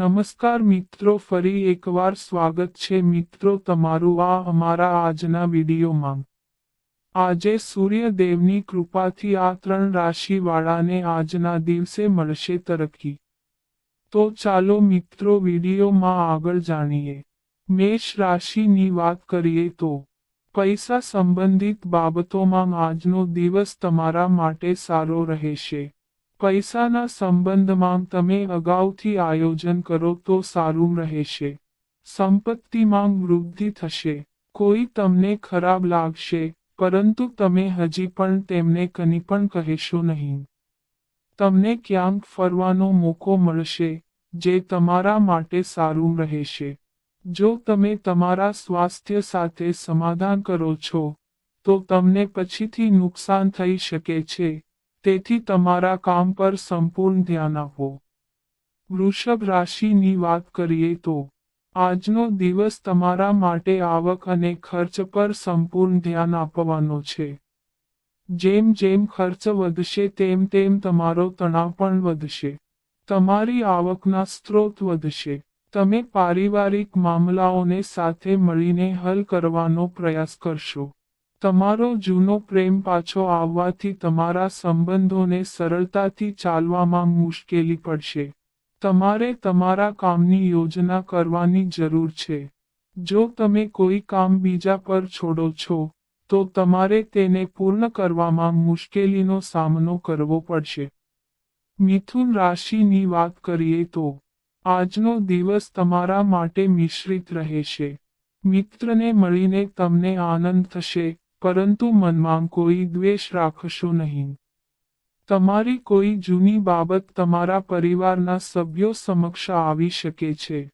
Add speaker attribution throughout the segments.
Speaker 1: નમસ્કાર મિત્રો, ફરી એકવાર સ્વાગત છે મિત્રો તમારું આ અમારા આજના વિડીયોમાં. આજે સૂર્યદેવની કૃપાથી આ ત્રણ રાશિવાળાને આજના દિવસે મળશે તરક્કી. તો ચાલો મિત્રો વિડીયોમાં આગળ જાણીએ. મેષ રાશિની વાત કરીએ તો, પૈસા સંબંધિત બાબતોમાં આજનો દિવસ તમારા માટે સારો રહેશે. પૈસાના સંબંધમાં તમે અગાઉથી આયોજન કરો તો સારું રહેશે. સંપત્તિમાં વૃદ્ધિ થશે. કોઈ તમને ખરાબ લાગશે, પરંતુ તમે હજી પણ તેમને કની પણ કહેશો નહીં. તમને ક્યાંક ફરવાનો મોકો મળશે, જે તમારા માટે સારું રહેશે. જો તમે તમારા સ્વાસ્થ્ય સાથે સમાધાન કરો છો, તો તમને પછીથી નુકસાન થઈ શકે છે. તેથી તમારા કામ પર સંપૂર્ણ ધ્યાન આપો. વૃષભ રાશિની વાત કરીએ તો, આજનો દિવસ તમારા માટે આવક અને ખર્ચ પર સંપૂર્ણ ધ્યાન આપવાનો છે. જેમ જેમ ખર્ચ વધશે તેમ તેમ તમારો તણાવ પણ વધશે. તમારી આવકના સ્ત્રોત વધશે. તમે પારિવારિક મામલાઓને સાથે મળીને હલ કરવાનો પ્રયાસ કરશો. તમારો જૂનો પ્રેમ પાછો આવવાથી તમારા સંબંધોને સરળતાથી ચાલવામાં મુશ્કેલી પડશે. તમારે તમારા કામની યોજના કરવાની જરૂર છે. જો તમે કોઈ કામ બીજા પર છોડો છો, તો તમારે તેને પૂર્ણ કરવામાં મુશ્કેલીનો સામનો કરવો પડશે. મિથુન રાશિની વાત કરીએ તો, આજનો દિવસ તમારા માટે મિશ્રિત રહેશે. મિત્રને મળીને તમને આનંદ થશે પરંતુ મનમાં કોઈ દ્વેષ રાખશો નહીં. તમારી કોઈ જૂની બાબત તમારા પરિવારના સભ્યો સમક્ષ આવી શકે છે.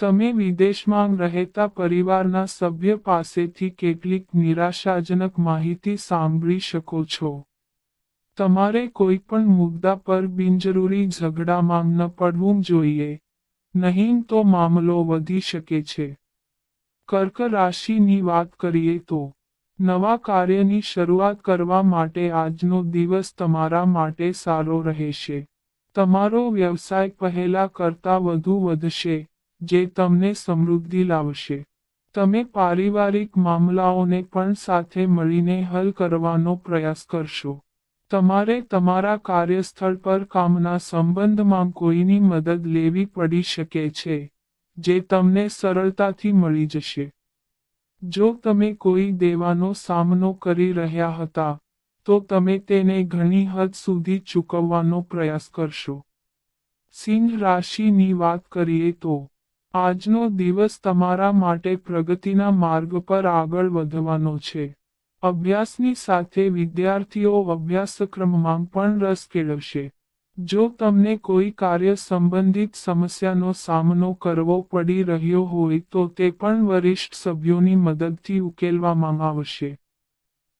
Speaker 1: તમે વિદેશમાં રહેતા પરિવારના સભ્ય પાસેથી કેટલીક નિરાશાજનક માહિતી સાંભળી શકો છો. તમારે કોઈ પણ મુદ્દા પર બિનજરૂરી ઝઘડામાં ન પડવું જોઈએ. નહીં તો મામલો વધી શકે છે. કર્ક રાશિની વાત કરીએ તો નવા કાર્યની શરૂઆત કરવા માટે આજનો દિવસ તમારા માટે સારો રહેશે. તમારો વ્યવસાય પહેલા કરતાં વધુ વધશે, જે તમને સમૃદ્ધિ લાવશે. તમે પારિવારિક મામલાઓને પણ સાથે મળીને હલ કરવાનો પ્રયાસ કરશો. તમારે તમારા કાર્યસ્થળ પર કામના સંબંધમાં કોઈની મદદ લેવી પડી શકે છે, જે તમને સરળતાથી મળી જશે. જો તમે કોઈ દેવાનો સામનો કરી રહ્યા હતા, તો તમે તેને ઘણી હદ સુધી ચૂકવવાનો પ્રયાસ કરશો. સિંહ રાશિની વાત કરીએ તો, આજનો દિવસ તમારા માટે પ્રગતિના માર્ગ પર આગળ વધવાનો છે. અભ્યાસની સાથે વિદ્યાર્થીઓ અભ્યાસક્રમમાં પણ રસ કેળવશે. જો તમને કોઈ કાર્ય સંબંધિત સમસ્યાનો સામનો કરવો પડી રહ્યો હોય તો તે પણ વરિષ્ઠ સભ્યોની મદદથી ઉકેલવામાં આવશે.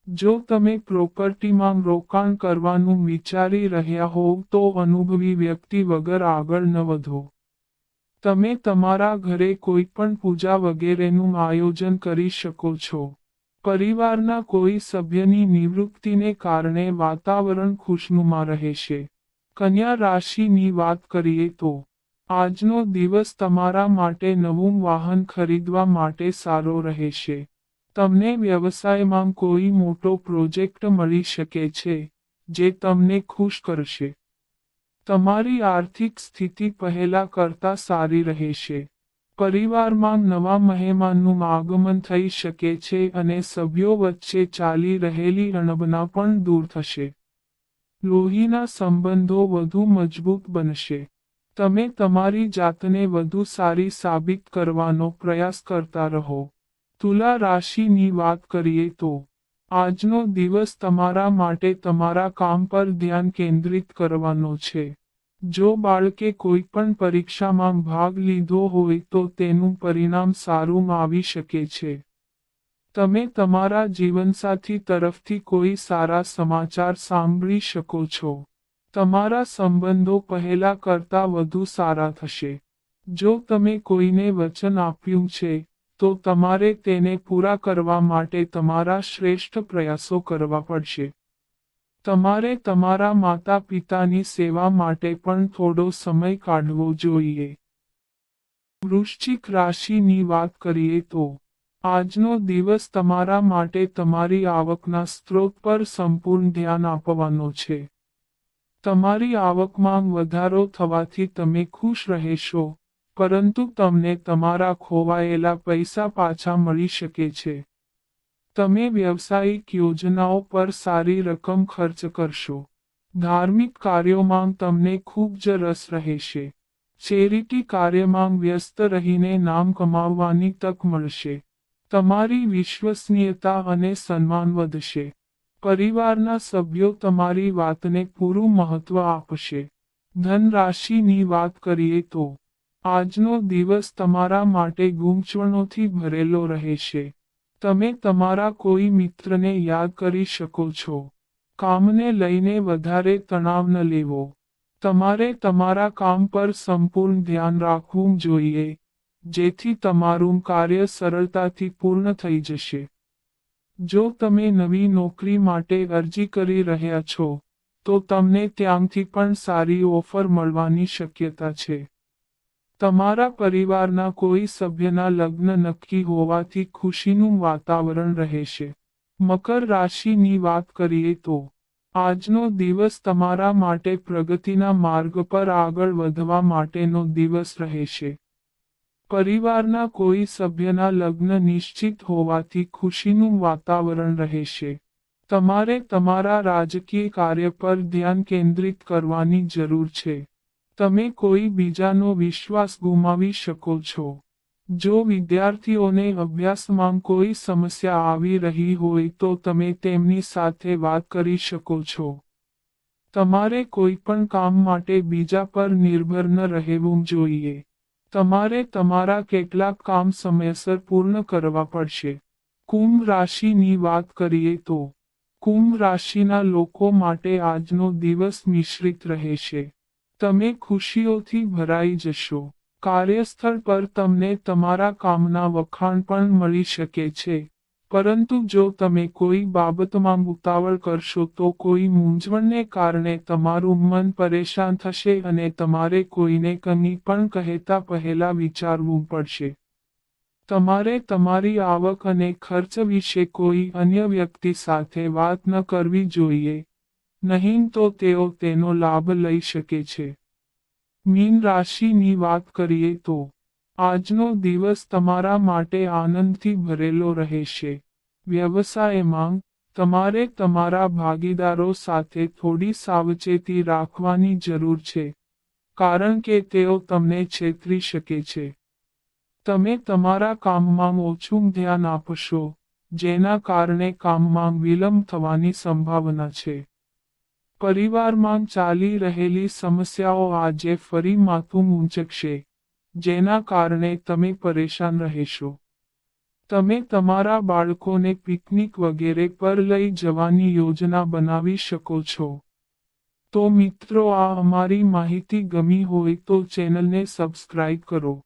Speaker 1: જો તમે પ્રોપર્ટીમાં રોકાણ કરવાનું વિચારી રહ્યા હોવ તો અનુભવી વ્યક્તિ વગર આગળ ન વધો. તમે તમારા ઘરે કોઈ પણ પૂજા વગેરેનું આયોજન કરી શકો છો. પરિવારના કોઈ સભ્યની નિવૃત્તિને કારણે વાતાવરણ ખુશનુમા રહેશે. કન્યા રાશિની વાત કરીએ તો, આજનો દિવસ તમારા માટે નવું વાહન ખરીદવા માટે સારો રહેશે. તમને વ્યવસાયમાં કોઈ મોટો પ્રોજેક્ટ મળી શકે છે, જે તમને ખુશ કરશે. તમારી આર્થિક સ્થિતિ પહેલા કરતા સારી રહેશે. પરિવારમાં નવા મહેમાનનું આગમન થઈ શકે છે અને સભ્યો વચ્ચે ચાલી રહેલી અણબના પણ દૂર થશે. લોહીના સંબંધો વધુ મજબૂત બનશે. તમે તમારી જાતને વધુ સારી સાબિત કરવાનો પ્રયાસ કરતા રહો. તુલા રાશિની વાત કરીએ તો, આજનો દિવસ તમારા માટે તમારા કામ પર ધ્યાન કેન્દ્રિત કરવાનો છે. જો બાળકે કોઈ પણ પરીક્ષામાં ભાગ લીધો હોય તો તેનું પરિણામ સારું આવી શકે છે. તમે તમારા જીવનસાથી તરફથી કોઈ સારા સમાચાર સાંભળી શકો છો. તમારા સંબંધો પહેલા કરતાં વધુ સારા થશે. જો તમે કોઈને વચન આપ્યું છે, તો તમારે તેને પૂરા કરવા માટે તમારા શ્રેષ્ઠ પ્રયાસો કરવા પડશે. તમારે તમારા માતા પિતાની સેવા માટે પણ થોડો સમય કાઢવો જોઈએ. વૃશ્ચિક રાશિની વાત કરીએ તો આજનો દિવસ તમારા માટે તમારી આવકના સ્ત્રોત પર સંપૂર્ણ ધ્યાન આપવાનો છે. તમારી આવકમાં વધારો થવાથી તમે ખુશ રહેશો, પરંતુ તમને તમારા ખોવાયેલા પૈસા પાછા મળી શકે છે. તમે વ્યવસાયિક યોજનાઓ પર સારી રકમ ખર્ચ કરશો. ધાર્મિક કાર્યોમાં તમને ખૂબ જ રસ રહેશે. ચેરિટી કાર્યમાં વ્યસ્ત રહીને નામ કમાવવાની તક મળશે. તમારી વિશ્વસનીયતા અને સન્માન વધશે. પરિવારના સભ્યો તમારી વાતને પૂરું મહત્વ આપશે. ધનરાશિની વાત કરીએ તો, આજનો દિવસ તમારા માટે ગૂંચવણોથી ભરેલો રહેશે. તમે તમારા કોઈ મિત્રને યાદ કરી શકો છો. કામને લઈને વધારે તણાવ ન લેવો. તમારે તમારા કામ પર સંપૂર્ણ ધ્યાન રાખવું જોઈએ. જેથી તમારું કાર્ય સરળતાથી પૂર્ણ થઈ જશે. જો તમે નવી નોકરી માટે અરજી કરી રહ્યા છો, તો તમને ત્યાંથી પણ સારી ઓફર મળવાની શક્યતા છે. તમારા પરિવારના કોઈ સભ્યના લગ્ન નક્કી હોવાથી ખુશીનું વાતાવરણ રહેશે. મકર રાશિની વાત કરીએ તો, આજનો દિવસ તમારા માટે પ્રગતિના માર્ગ પર આગળ વધવા માટેનો દિવસ રહેશે. પરિવારના કોઈ સભ્યના લગ્ન નિશ્ચિત હોવાથી ખુશીનું વાતાવરણ રહેશે. તમારે તમારા રાજકીય કાર્ય પર ધ્યાન કેન્દ્રિત કરવાની જરૂર છે. તમે કોઈ બીજાનો વિશ્વાસ ગુમાવી શકો છો. જો વિદ્યાર્થીઓને અભ્યાસમાં કોઈ સમસ્યા આવી રહી હોય તો તમે તેમની સાથે વાત કરી શકો છો. તમારે કોઈ પણ કામ માટે બીજા પર નિર્ભર ન રહેવું જોઈએ. તમારે તમારા કેટલાક કામ સમયસર પૂર્ણ કરવા પડશે. કુંભ રાશિની વાત કરીએ તો, કુંભ રાશિના લોકો માટે આજનો દિવસ મિશ્રિત રહેશે. તમે ખુશીઓથી ભરાઈ જશો. કાર્યસ્થળ પર તમને તમારા કામના વખાણ પણ મળી શકે છે. પરંતુ જો તમે કોઈ બાબતમાં ઉતાવળ કરશો તો કોઈ મૂંઝવણને કારણે તમારું મન પરેશાન થશે અને તમારે કોઈને કંઈ પણ કહેતા પહેલા વિચારવું પડશે. તમારે તમારી આવક અને ખર્ચ વિશે કોઈ અન્ય વ્યક્તિ સાથે વાત ન કરવી જોઈએ, નહીં તો તેઓ તેનો લાભ લઈ શકે છે. મીન રાશિની વાત કરીએ તો આજનો દિવસ તમારા માટે આનંદથી ભરેલો રહેશે. વ્યવસાયમાં તમારે તમારા ભાગીદારો સાથે થોડી સાવચેતી રાખવાની જરૂર છે, કારણ કે તેઓ તમને છેતરી શકે છે. તમે તમારા કામમાં ઓછું ધ્યાન આપશો, જેના કારણે કામમાં વિલંબ થવાની સંભાવના છે. પરિવારમાં ચાલી રહેલી સમસ્યાઓ આજે ફરી માથું ઊંચકશે જેના કારણે તમે પરેશાન રહેશો. તમે તમારા બાળકોને પિકનિક વગેરે પર લઈ જવાની યોજના બનાવી શકો છો. તો મિત્રો, આ અમારી માહિતી ગમી હોય તો ચેનલને સબસ્ક્રાઇબ કરો.